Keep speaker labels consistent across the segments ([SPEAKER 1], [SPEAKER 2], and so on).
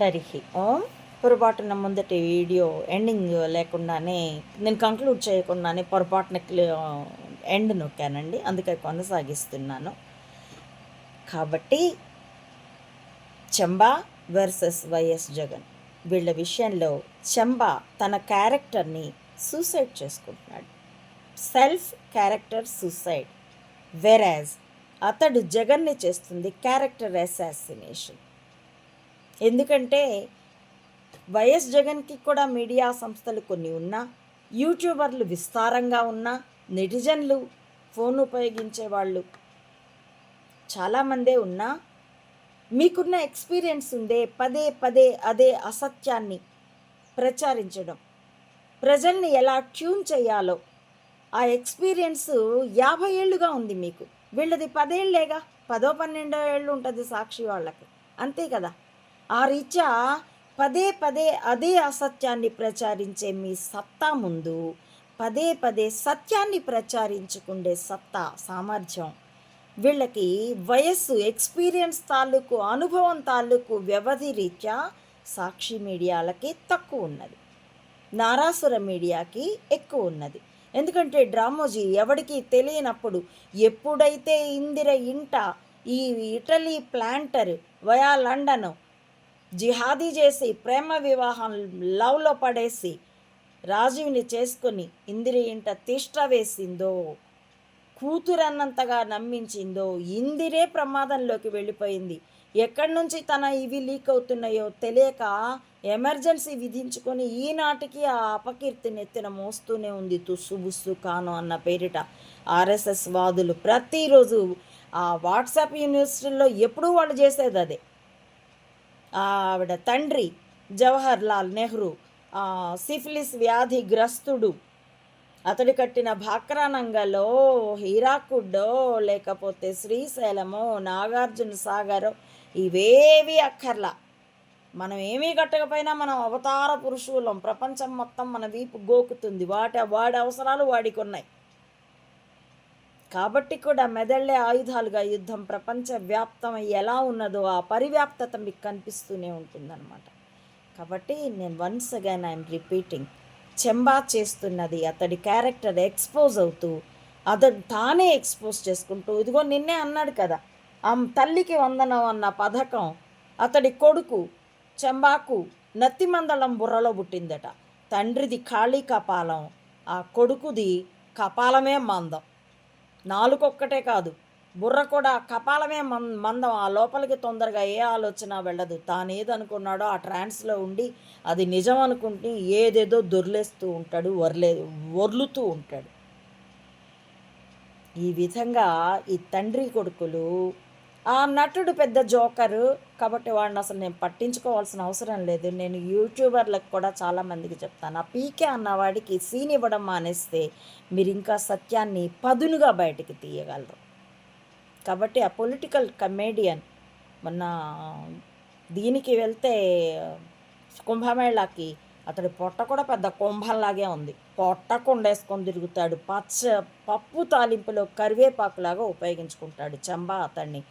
[SPEAKER 1] హరిహి ఓం. పొరపాటున ముందటి video ending లేకుండానే నేను కంక్లూడ్ చేయకుండానే పొరపాటున ఎండ్ నొక్కానండి. అందుకే కొనసాగిస్తున్నాను. కాబట్టి చంబా వర్సెస్ వైఎస్ జగన్ వీళ్ళ విషయంలో చంబా తన క్యారెక్టర్ని సూసైడ్ చేసుకుంటున్నాడు. Self character suicide. వెరాజ్ అతడు జగన్ని చేస్తుంది క్యారెక్టర్ అసాసినేషన్. ఎందుకంటే వైఎస్ జగన్కి కూడా మీడియా సంస్థలు కొన్ని ఉన్నా యూట్యూబర్లు విస్తారంగా ఉన్నా నెటిజన్లు ఫోన్ ఉపయోగించే వాళ్ళు చాలామందే ఉన్నా మీకున్న ఎక్స్పీరియన్స్ ఉందే పదే పదే అదే అసత్యాన్ని ప్రచారించడం. ప్రజల్ని ఎలా ట్యూన్ చేయాలో ఆ ఎక్స్పీరియన్స్ యాభై ఏళ్ళుగా ఉంది మీకు. వీళ్ళది పదేళ్ళేగా? పదో పన్నెండో ఏళ్ళు ఉంటుంది సాక్షి వాళ్ళకి. అంతే కదా? ఆ రీత్యా పదే పదే అదే అసత్యాన్ని ప్రచారించే మీ సత్తా ముందు పదే పదే సత్యాన్ని ప్రచారించుకుండే సత్తా సామర్థ్యం. వీళ్ళకి వయస్సు ఎక్స్పీరియన్స్ తాలూకు అనుభవం తాలూకు వ్యవధి రీత్యా సాక్షి మీడియాలకి తక్కువ ఉన్నది. నారాసుర మీడియాకి ఎక్కువ ఉన్నది. ఎందుకంటే డ్రామోజీ ఎవడికి తెలియనప్పుడు ఎప్పుడైతే ఇందిర ఇంట ఈ ఇటలీ ప్లాంటర్ వయా లండన్ జిహాదీ చేసి ప్రేమ వివాహం లవ్లో పడేసి రాజీవ్ని చేసుకొని ఇందిరి ఇంట తిష్ట వేసిందో కూతురన్నంతగా నమ్మించిందో ఇందిరే ప్రమాదంలోకి వెళ్ళిపోయింది. ఎక్కడి నుంచి తన ఇవి లీక్ అవుతున్నాయో తెలియక ఎమర్జెన్సీ విధించుకొని ఈనాటికి ఆ అపకీర్తిని ఎత్తిన మోస్తూనే ఉంది తుస్సు బుస్సు కాను అన్న పేరిట ఆర్ఎస్ఎస్ వాదులు ప్రతిరోజు ఆ వాట్సాప్ యూనివర్సిటీలో ఎప్పుడూ వాళ్ళు చేసేది అదే. ఆవిడ తండ్రి జవహర్ లాల్ నెహ్రూ సిఫిలిస్ వ్యాధిగ్రస్తుడు. అతడు కట్టిన భాక్రానంగలో హీరాకుడ్డో లేకపోతే శ్రీశైలమో నాగార్జున సాగరో ఇవేవి అక్కర్లా. మనం ఏమీ కట్టకపోయినా మనం అవతార పురుషులం. ప్రపంచం మొత్తం మన వీపు గోకుతుంది. వాటి వాడి అవసరాలు వాడికి ఉన్నాయి కాబట్టి కూడా మెదళ్ళే ఆయుధాలుగా యుద్ధం ప్రపంచవ్యాప్తం ఎలా ఉన్నదో ఆ పరివ్యాప్తత మీకు కనిపిస్తూనే ఉంటుందన్నమాట. కాబట్టి నేను వన్స్ అగైన్ ఐఎమ్ రిపీటింగ్ చెంబా చేస్తున్నది అతడి క్యారెక్టర్ ఎక్స్పోజ్ అవుతూ అతడు తానే ఎక్స్పోజ్ చేసుకుంటూ ఇదిగో నిన్నే అన్నాడు కదా ఆ తల్లికి వందనం అన్న పథకం అతడి కొడుకు చెంబాకు నత్తిమందళం బుర్రలో పుట్టిందట. తండ్రిది ఖాళీ కపాలం ఆ కొడుకుది కపాలమే మందం. నాలుగొక్కటే కాదు. బుర్ర కూడా కపాలమే మం మందం. ఆ లోపలికి తొందరగా ఏ ఆలోచన వెళ్ళదు. తానేదనుకున్నాడో ఆ ట్రాన్స్లో ఉండి అది నిజం అనుకుంటే ఏదేదో దొర్లేస్తూ ఉంటాడు వర్లే వర్లుతూ ఉంటాడు. ఈ విధంగా ఈ తండ్రి కొడుకులు ఆ నటుడు పెద్ద జోకరు. కాబట్టి వాడిని అసలు నేను పట్టించుకోవాల్సిన అవసరం లేదు. నేను యూట్యూబర్లకు కూడా చాలామందికి చెప్తాను. ఆ పీకే అన్నవాడికి సీన్ ఇవ్వడం మానేస్తే మీరు ఇంకా సత్యాన్ని పదునుగా బయటికి తీయగలరు. కాబట్టి ఆ పొలిటికల్ కమేడియన్ మొన్న దీనికి వెళ్తే కుంభమేళాకి అతడి పొట్ట కూడా పెద్ద కుంభంలాగే ఉంది. పొట్ట కొండేసుకొని తిరుగుతాడు. పచ్చ పప్పు తాలింపులో కరివేపాకులాగా ఉపయోగించుకుంటాడు చంబా అతన్ని.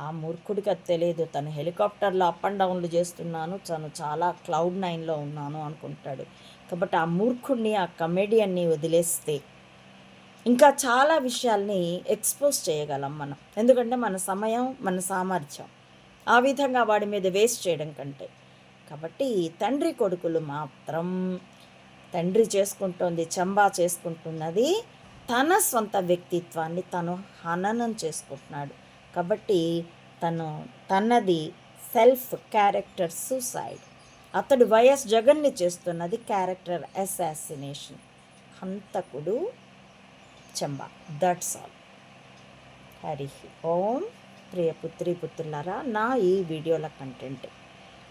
[SPEAKER 1] ఆ మూర్ఖుడికి అది తెలియదు తను హెలికాప్టర్లో అప్ అండ్ డౌన్లు చేస్తున్నాను. తను చాలా క్లౌడ్ నైన్లో ఉన్నాను అనుకుంటాడు. కాబట్టి ఆ మూర్ఖుడిని ఆ కమెడియన్ని వదిలేస్తే ఇంకా చాలా విషయాల్ని ఎక్స్పోజ్ చేయగలం మనం. ఎందుకంటే మన సమయం మన సామర్థ్యం ఆ విధంగా వాడి మీద వేస్ట్ చేయడం కంటే. కాబట్టి తండ్రి కొడుకులు మాత్రం తండ్రి చేసుకుంటోంది చంబా చేసుకుంటున్నది తన సొంత వ్యక్తిత్వాన్ని తను హననం చేసుకుంటున్నాడు. కాబట్టి తను తనది సెల్ఫ్ క్యారెక్టర్ సూసైడ్. అతడు వైఎస్ జగన్ని చేస్తున్నది క్యారెక్టర్ అసాసినేషన్. హంతకుడు చెంబ. That's all Hari Om. ప్రియ పుత్రి పుత్రులారా నా ఈ వీడియోల కంటెంట్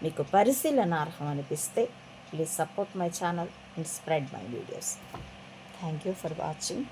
[SPEAKER 1] మీకు పరిశీలనార్హం అనిపిస్తే please support my channel and spread my videos thank you for watching